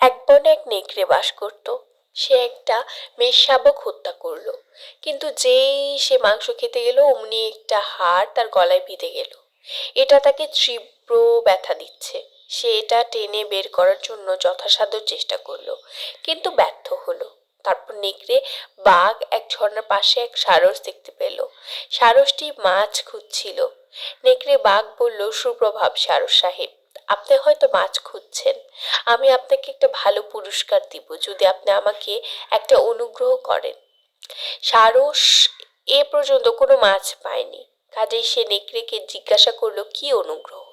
এক বনে এক নেকড়ে বাস করত। সে একটা মেষ শাবক হত্যা করল। কিন্তু যেই সে মাংস খেতে গেল, অমনি একটা হাড় তার গলায় বিঁধে গেল। এটা তাকে তীব্র ব্যথা দিচ্ছে। সে এটা টেনে বের করার জন্য যথাসাধ্য চেষ্টা করল, কিন্তু ব্যর্থ হলো। তারপর নেকড়ে বাঘ এক ঝর্ণার পাশে এক সারস দেখতে পেল। সারসটি মাছ খুঁজছিল। নেকড়ে বাঘ বলল সুপ্রভাব সারস সাহেব, আপনি হয়তো মাছ খুঁজছেন। আমি আপনাকে একটা ভালো পুরস্কার দিব যদি আপনি আমাকে একটা অনুগ্রহ করেন। সারস এ পর্যন্ত কোনো মাছ পায়নি। কাজেই সে নেকড়েকে জিজ্ঞাসা করল, কি অনুগ্রহ?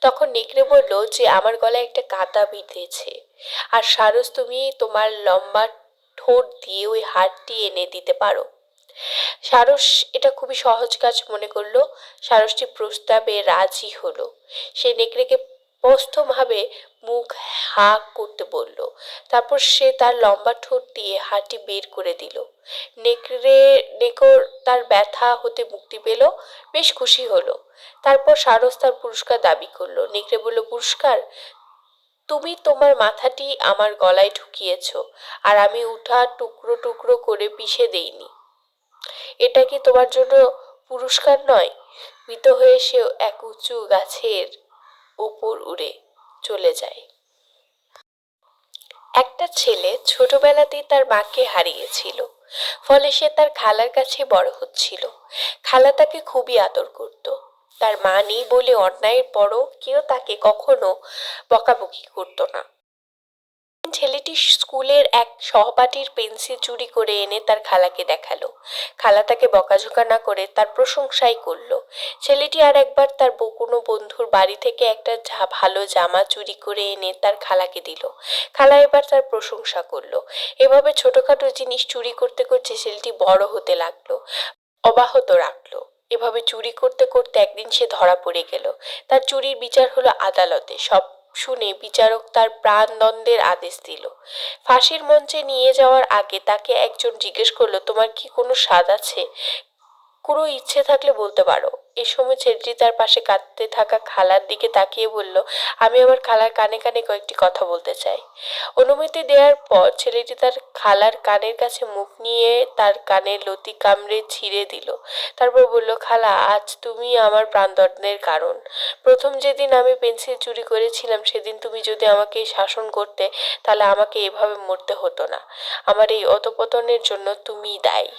তখন নেকড়ে বলল যে, আমার গলায় একটা কাঁটা বিঁধেছে। আর সারস, তুমি তোমার লম্বা ঠোঁট দিয়ে ওই হাড়টি এনে দিতে পারো। সারস এটা খুবই সহজ কাজ মনে করল। সারসটি প্রস্তাবে রাজি হলো। সে নেকড়েকে প্রস্থমভাবে মুখ হা করতে বলল। তারপর সে তার লম্বা ঠোঁট দিয়ে হাড়টি বের করে দিল। নেকড়ে, নেকড় তার ব্যথা হতে মুক্তি পেল, বেশ খুশি হলো। তারপর সারস তার পুরস্কার দাবি করল। নেকড়ে বলল, পুরস্কার? তুমি তোমার মাথাটি আমার গলায় ঢুকিয়েছ আর আমি উঠা টুকরো টুকরো করে পিষে দেইনি। এটা কি তোমার জন্য পুরস্কার নয়? মৃত হয়ে সে এক উঁচু গাছের উপর উড়ে চলে যায়। একটা ছেলে ছোটবেলাতেই তার মাকে হারিয়েছিল, ফলে সে তার খালার কাছে বড় হচ্ছিল। খালা তাকে খুবই আদর করত। তার মা নেই বলে অন্যায়ের পরও কেউ তাকে কখনো বকাবকি করতো না। ছেলেটি স্কুলের এক সহপাঠীর পেন্সিল চুরি করে এনে তার খালাকে দেখাল। খালা তাকে বকাঝোকা না করে তার প্রশংসাই করল। ছেলেটি আর একবার তার কোনো বন্ধুর বাড়ি থেকে একটা ভালো জামা চুরি করে এনে তার খালাকে দিল। খালা এবার তার প্রশংসা করল। এভাবে ছোটখাটো জিনিস চুরি করতে করতে ছেলেটি বড় হতে লাগল, অবাহত রাখল। এভাবে চুরি করতে করতে একদিন সে ধরা পড়ে গেল। তার চুরির বিচার হলো আদালতে। সব শুনে বিচারক তার প্রাণদণ্ডের আদেশ দিল। ফাঁসির মঞ্চে নিয়ে যাওয়ার আগে তাকে একজন জিজ্ঞেস করল, তোমার কি কোনো স্বাদ আছে? কোনো ইচ্ছে থাকলে বলতে পারো। এ সময় ছেলেটি তার পাশে কাঁদতে থাকা খালার দিকে তাকিয়ে বলল, আমি আমার খালার কানে কানে কয়েকটি কথা বলতে চাই। অনুমতি দেওয়ার পর ছেলেটি তার খালার কানের কাছে মুখ নিয়ে তার কানে লতি কামড়ে ছিঁড়ে দিল। তারপর বলল, খালা, আজ তুমি আমার প্রাণদণ্ডের কারণ। প্রথম যেদিন আমি পেন্সিল চুরি করেছিলাম, সেদিন তুমি যদি আমাকে শাসন করতে, তাহলে আমাকে এভাবে মরতে হতো না। আমার এই অধপতনের জন্য তুমিই দায়ী।